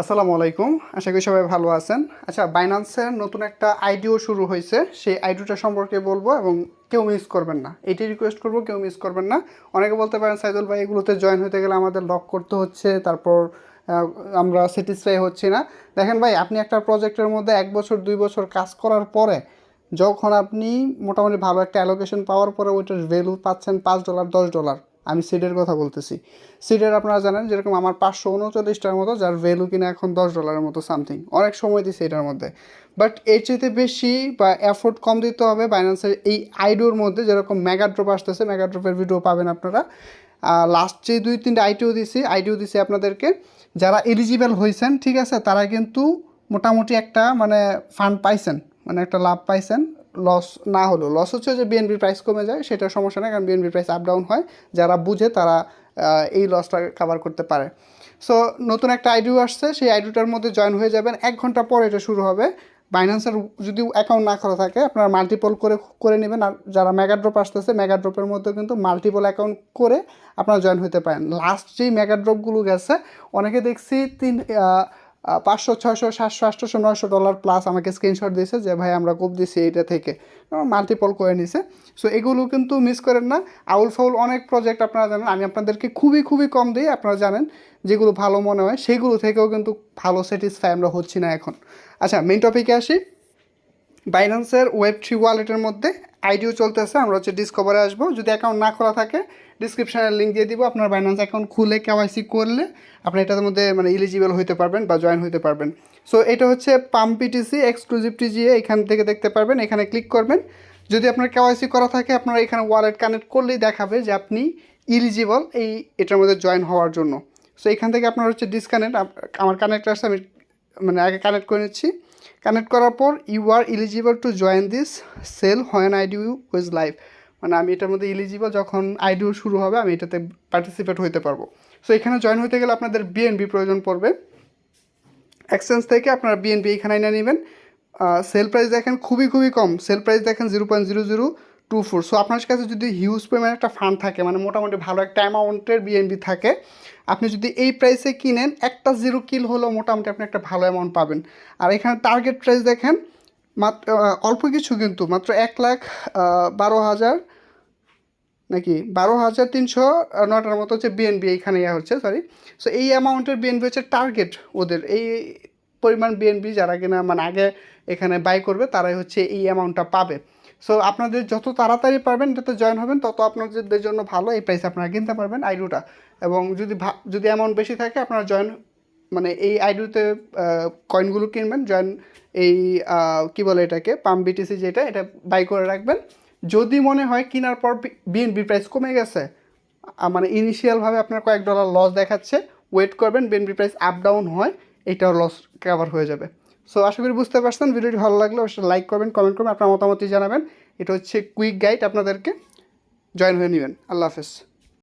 আসসালামু আলাইকুম। আশা করি সবাই ভালো আছেন। আচ্ছা বাইন্যান্সের নতুন একটা আইডিও শুরু হয়েছে। সেই আইডিওটা সম্পর্কে বলব এবং কেউ মিস করবেন না। এটাই রিকোয়েস্ট করব, কেউ মিস করবেন না। অনেকে বলতে পারেন, সাইদুল ভাই, এগুলোতে জয়েন হতে গেলে আমাদের লক করতে হচ্ছে, তারপর আমরা স্যাটিসফাই হচ্ছি না। দেখেন ভাই, আপনি একটা প্রজেক্টের মধ্যে এক বছর, দুই বছর কাজ করার পরে, যখন আপনি মোটামুটি ভালো একটা অ্যালোকেশন পাওয়ার পরে ওইটার ভ্যালু পাচ্ছেন পাঁচ ডলার দশ ডলার আমি সিডের কথা বলতেছি। সিডের আপনারা জানেন যেরকম আমার পাঁচশো উনচল্লিশটার মতো, যার ভ্যালু কিনা এখন দশ ডলারের মতো সামথিং অনেক সময় দিচ্ছে এটার মধ্যে। বাট এর চাইতে বেশি বা এফোর্ট কম দিতে হবে বাইন্যান্সের এই আইডিওর মধ্যে, যেরকম মেগা ড্রপ আসতেছে মেগা ড্রপের ভিডিও পাবেন আপনারা। লাস্ট যে দুই তিনটে আইটিও দিছি আইডিও দিছি আপনাদেরকে। যারা এলিজিবল হয়েছেন ঠিক আছে, তারা কিন্তু মোটামুটি একটা মানে ফান্ড পাইছেন মানে একটা লাভ পাইছেন। লস না হলেও লস হচ্ছে যে বিএনপির প্রাইস কমে যায় সেটা সমস্যা নেই, কারণ বিএনপির প্রাইস আপ ডাউন হয়। যারা বুঝে তারা এই লসটা কাভার করতে পারে। সো নতুন একটা আইডিও আসছে, সেই আইডিওটার মধ্যে জয়েন হয়ে যাবেন। এক ঘণ্টা পর এটা শুরু হবে। বাইন্যান্সের যদি অ্যাকাউন্ট না করা থাকে, আপনারা মাল্টিপল করে করে নেবেন। আর যারা মেগা ড্রপ আসতেছে মেগা ড্রপের মধ্যে কিন্তু মাল্টিপল অ্যাকাউন্ট করে আপনারা জয়েন হতে পারেন। লাস্ট যেই মেগা ড্রপগুলো গেছে, অনেকে দেখছি তিন পাঁচশো, ছয়শো, সাতশো আটশোশো নয়শো ডলার প্লাস আমাকে স্ক্রিনশট দিয়েছে যে, ভাই, আমরা কোপ দিছি এইটা থেকে। মাল্টিপল করে নিছে। সো এগুলো কিন্তু মিস করেন না। আউল ফাউল অনেক প্রজেক্ট আপনারা জানেন। আমি আপনাদেরকে খুবই খুবই কম দিই, আপনারা জানেন যেগুলো ভালো মনে হয়। সেগুলো থেকেও কিন্তু ভালো স্যাটিসফাই আমরা হচ্ছি না এখন। আচ্ছা মেন টপিকে আসি। বাইন্যান্সের ওয়েব থ্রি ওয়ালেটের মধ্যে আইডিও চলতেছে। আমরা হচ্ছে ডিসকভারে আসব। যদি অ্যাকাউন্ট না খোলা থাকে ডিসক্রিপশানের লিঙ্ক দিয়ে দিব। আপনার বাইন্যান্স অ্যাকাউন্ট খুলে কেওয়াইসি করলে আপনি এটার মধ্যে মানে ইলিজিবল হতে পারবেন বা জয়েন হতে পারবেন। সো এটা হচ্ছে পাম্প পিটিসি এক্সক্লুসিভ টিজিএ এখান থেকে দেখতে পারবেন। এখানে ক্লিক করবেন। যদি আপনার কেওয়াইসি করা থাকে, আপনার এখানে ওয়ালেট কানেক্ট করলেই দেখাবে যে আপনি ইলিজিবল এই এটার মধ্যে জয়েন হওয়ার জন্য। সো এখান থেকে আপনার হচ্ছে ডিসকানেক্ট আমার কানেক্ট আসছে, আমি মানে আগে কানেক্ট করে নিচ্ছি। কানেক্ট করার পর you are eligible to join this sale when IDO is live মানে আমি এটার মধ্যে ইলিজিবল যখন আইডিউ শুরু হবে, আমি এটাতে পার্টিসিপেট হতে পারব। সো এখানে জয়েন হতে গেলে আপনাদের বিএনবি প্রয়োজন পড়বে। এক্সচেঞ্জ থেকে আপনারা বিএনপি এখানে এনে নেবেন। সেল প্রাইস দেখেন খুবই খুবই কম। সেল প্রাইস দেখেন zero point zero zero two four so আপনার কাছে যদি হিউজ পরিমাণে একটা ফান্ড থাকে মানে মোটামুটি ভালো একটা অ্যামাউন্টের বিএনবি থাকে, আপনি যদি এই প্রাইসে কিনেন, একটা জিরো কিল হলেও মোটামুটি আপনি একটা ভালো অ্যামাউন্ট পাবেন। আর এখানে টার্গেট প্রাইস দেখেন মাত্র অল্প কিছু কিন্তু, মাত্র এক লাখ বারো হাজার, নাকি? বারো হাজার তিনশো নটার মতো হচ্ছে বিএনবি এইখানে ইয়া হচ্ছে সরি সো এই অ্যামাউন্টের বিএনবি হচ্ছে টার্গেট ওদের। এই পরিমাণ বিএনবি যারা কিনা মানে আগে এখানে বাই করবে, তারাই হচ্ছে এই অ্যামাউন্টটা পাবে। সো আপনাদের যত তাড়াতাড়ি পারবেন এটাতে জয়েন হবেন, তত আপনাদের জন্য ভালো, এই প্রাইস আপনারা কিনতে পারবেন আইডুটা এবং যদি যদি অ্যামাউন্ট বেশি থাকে, আপনারা জয়েন মানে এই আইডিতে কয়েনগুলো কিনবেন জয়েন এই কি বলে এটাকে পাম বিটিসি যেটা, এটা বাই করে রাখবেন। যদি মনে হয় কেনার পর বিএনবি প্রাইস কমে গেছে মানে ইনিশিয়ালভাবে আপনার কয়েক ডলার লস দেখাচ্ছে ওয়েট করবেন বিএনবি প্রাইস আপ ডাউন হয়, এটাও লস কভার হয়ে যাবে। সো আশা করি বুঝতে পারছেন, ভিডিওটি ভালো লাগলে অবশ্যই লাইক করবেন কমেন্ট করবেন, আপনার মতামতটি জানাবেন। এটা হচ্ছে কুইক গাইড আপনাদেরকে জয়েন হয়ে নেবেন। আল্লাহ হাফেজ।